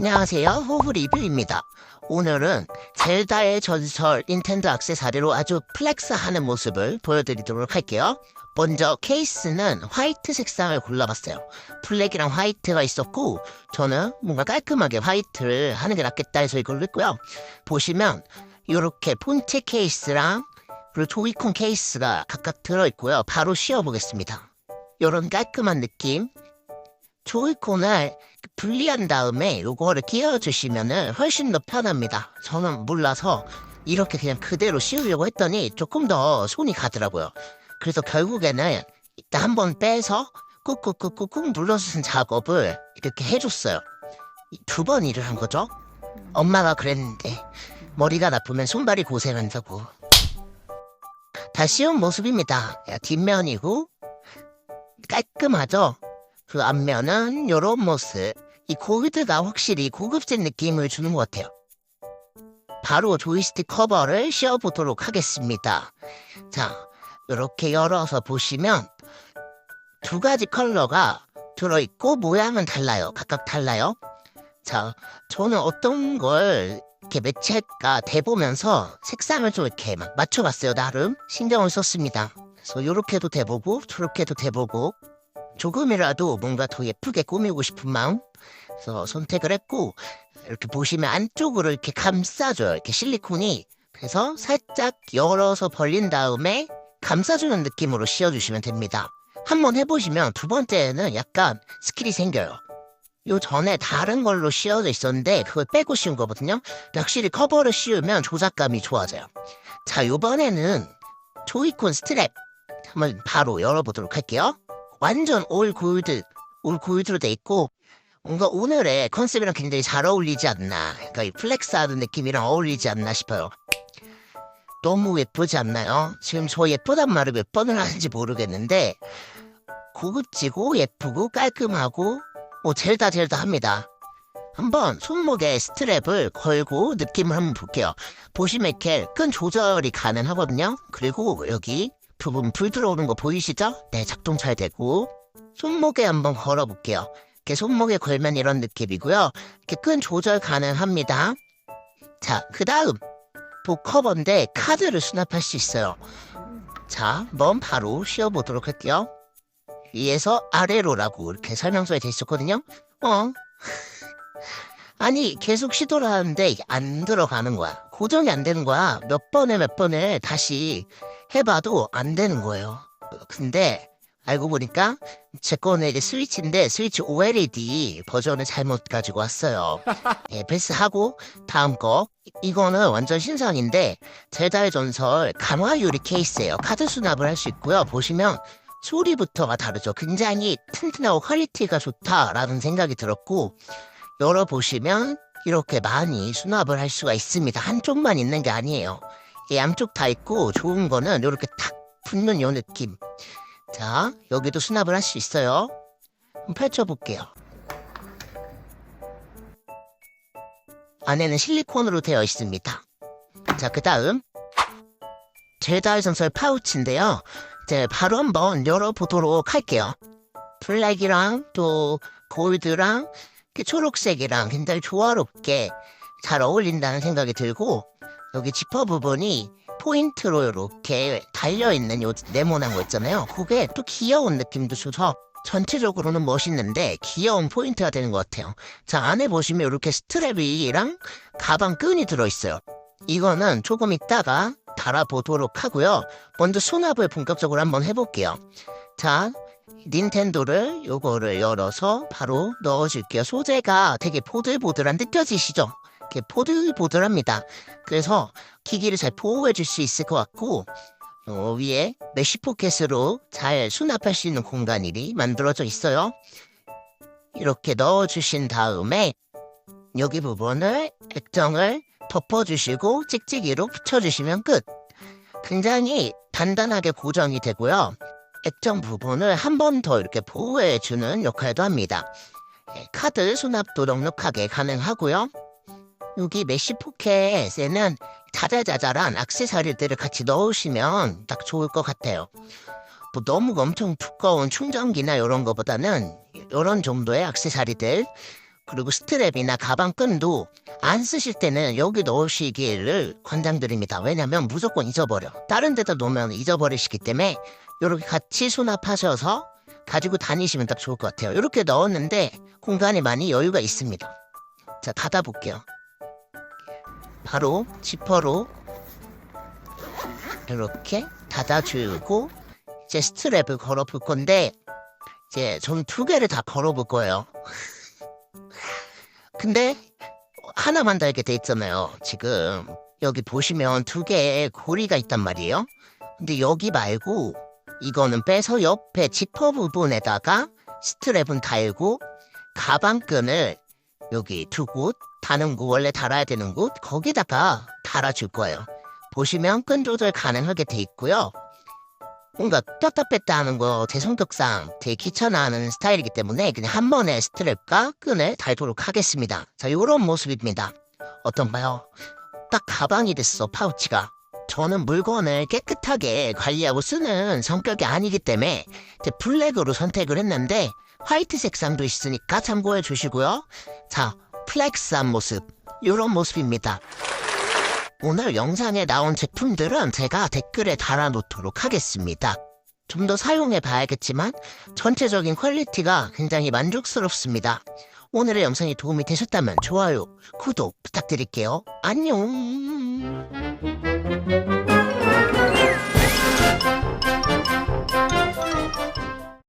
안녕하세요. 호구 리뷰입니다. 오늘은 젤다의 전설 닌텐도 액세서리로 아주 플렉스하는 모습을 보여드리도록 할게요. 먼저 케이스는 화이트 색상을 골라봤어요. 블랙이랑 화이트가 있었고 저는 뭔가 깔끔하게 화이트를 하는 게 낫겠다 해서 이걸로 했고요. 보시면 이렇게 폰트 케이스랑 그리고 조이콘 케이스가 각각 들어있고요. 바로 씌워보겠습니다. 이런 깔끔한 느낌 조이콘을 분리한 다음에 요거를 끼워주시면은 훨씬 더 편합니다. 저는 몰라서 이렇게 그냥 그대로 씌우려고 했더니 조금 더 손이 가더라고요. 그래서 결국에는 이따 한번 빼서 꾹꾹꾹꾹꾹 눌러주는 작업을 이렇게 해줬어요. 두 번 일을 한 거죠. 엄마가 그랬는데 머리가 나쁘면 손발이 고생한다고. 다 씌운 모습입니다. 뒷면이고 깔끔하죠? 그 앞면은 요런 모습. 이 골드가 확실히 고급진 느낌을 주는 것 같아요. 바로 조이스틱 커버를 씌워보도록 하겠습니다. 자, 이렇게 열어서 보시면 두 가지 컬러가 들어있고 모양은 달라요. 각각 달라요. 자, 저는 어떤 걸 이렇게 매치할까 대보면서 색상을 좀 이렇게 막 맞춰봤어요. 나름 신경을 썼습니다. 그래서 요렇게도 대보고 저렇게도 대보고 조금이라도 뭔가 더 예쁘게 꾸미고 싶은 마음? 그래서 선택을 했고 이렇게 보시면 안쪽으로 이렇게 감싸줘요. 이렇게 실리콘이. 그래서 살짝 열어서 벌린 다음에 감싸주는 느낌으로 씌워주시면 됩니다. 한번 해보시면 두 번째는 약간 스킬이 생겨요. 요 전에 다른 걸로 씌워져 있었는데 그걸 빼고 씌운 거거든요. 확실히 커버를 씌우면 조작감이 좋아져요. 자 요번에는 조이콘 스트랩 한번 바로 열어보도록 할게요 완전 올 골드, 올 골드로 돼 있고 뭔가 오늘의 컨셉이랑 굉장히 잘 어울리지 않나. 그러니까 이 플렉스하는 느낌이랑 어울리지 않나 싶어요. 너무 예쁘지 않나요? 지금 저 예쁘단 말을 몇 번을 하는지 모르겠는데 고급지고 예쁘고 깔끔하고 뭐 젤다 젤다 합니다. 한번 손목에 스트랩을 걸고 느낌을 한번 볼게요. 보시면 이렇게 끈 조절이 가능하거든요. 그리고 여기 부분 불 들어오는 거 보이시죠? 네, 작동 잘 되고 손목에 한번 걸어볼게요. 이렇게 손목에 걸면 이런 느낌이고요. 이렇게 끈 조절 가능합니다. 자, 그 다음 복커버인데 카드를 수납할 수 있어요. 자, 한번 바로 씌워보도록 할게요. 위에서 아래로라고 이렇게 설명서에 돼 있었거든요. 어? 아니 계속 시도를 하는데 안 들어가는 거야. 고정이 안 되는 거야. 몇 번에 몇 번에 다시 해봐도 안 되는 거예요. 근데 알고 보니까 제 거는 이제 스위치인데 스위치 OLED 버전을 잘못 가지고 왔어요. 예, 패스하고 다음 거 이거는 완전 신상인데 젤다의 전설 강화 유리 케이스예요. 카드 수납을 할 수 있고요. 보시면 소리부터가 다르죠. 굉장히 튼튼하고 퀄리티가 좋다라는 생각이 들었고 열어보시면 이렇게 많이 수납을 할 수가 있습니다. 한쪽만 있는 게 아니에요. 이 양쪽 다 있고 좋은 거는 이렇게 탁 붙는 요 느낌. 자, 여기도 수납을 할 수 있어요. 펼쳐볼게요. 안에는 실리콘으로 되어 있습니다. 자, 그 다음 제다의 전설 파우치인데요. 이제 바로 한번 열어보도록 할게요. 블랙이랑 또 골드랑 이렇게 초록색이랑 굉장히 조화롭게 잘 어울린다는 생각이 들고 여기 지퍼 부분이 포인트로 이렇게 달려있는 요 네모난 거 있잖아요. 그게 또 귀여운 느낌도 줘서 전체적으로는 멋있는데 귀여운 포인트가 되는 것 같아요. 자 안에 보시면 이렇게 스트랩이랑 가방 끈이 들어있어요. 이거는 조금 있다가 달아보도록 하고요. 먼저 수납을 본격적으로 한번 해볼게요. 자 닌텐도를 요거를 열어서 바로 넣어줄게요. 소재가 되게 보들보들한 느껴지시죠? 이렇게 보들보들합니다. 그래서 기기를 잘 보호해 줄 수 있을 것 같고 어, 위에 메쉬 포켓으로 잘 수납할 수 있는 공간이 만들어져 있어요. 이렇게 넣어주신 다음에 여기 부분을 액정을 덮어주시고 찍찍이로 붙여주시면 끝. 굉장히 단단하게 고정이 되고요. 액정 부분을 한 번 더 이렇게 보호해주는 역할도 합니다. 예, 카드 수납도 넉넉하게 가능하고요. 여기 메쉬 포켓에는 자잘자잘한 액세서리들을 같이 넣으시면 딱 좋을 것 같아요. 뭐 너무 엄청 두꺼운 충전기나 이런 거보다는 이런 정도의 액세서리들 그리고 스트랩이나 가방끈도 안 쓰실 때는 여기 넣으시기를 권장드립니다. 왜냐면 무조건 잊어버려. 다른 데다 놓으면 잊어버리시기 때문에 이렇게 같이 수납하셔서 가지고 다니시면 딱 좋을 것 같아요. 이렇게 넣었는데 공간이 많이 여유가 있습니다. 자, 닫아볼게요. 바로 지퍼로 이렇게 닫아주고 이제 스트랩을 걸어볼 건데 이제 저는 두 개를 다 걸어볼 거예요. 근데 하나만 달게 돼 있잖아요. 지금 여기 보시면 두 개의 고리가 있단 말이에요. 근데 여기 말고 이거는 빼서 옆에 지퍼 부분에다가 스트랩은 달고 가방끈을 여기 두 곳, 다는 곳, 원래 달아야 되는 곳, 거기다가 달아줄 거예요. 보시면 끈 조절 가능하게 돼 있고요. 뭔가 떴다 뺐다 하는 거 제 성격상 되게 귀찮아하는 스타일이기 때문에 그냥 한 번에 스트랩과 끈을 달도록 하겠습니다. 자, 요런 모습입니다. 어떤가요? 딱 가방이 됐어, 파우치가. 저는 물건을 깨끗하게 관리하고 쓰는 성격이 아니기 때문에 블랙으로 선택을 했는데 화이트 색상도 있으니까 참고해 주시고요. 자, 플렉스한 모습, 요런 모습입니다. 오늘 영상에 나온 제품들은 제가 댓글에 달아놓도록 하겠습니다. 좀 더 사용해 봐야겠지만 전체적인 퀄리티가 굉장히 만족스럽습니다. 오늘의 영상이 도움이 되셨다면 좋아요, 구독 부탁드릴게요. 안녕.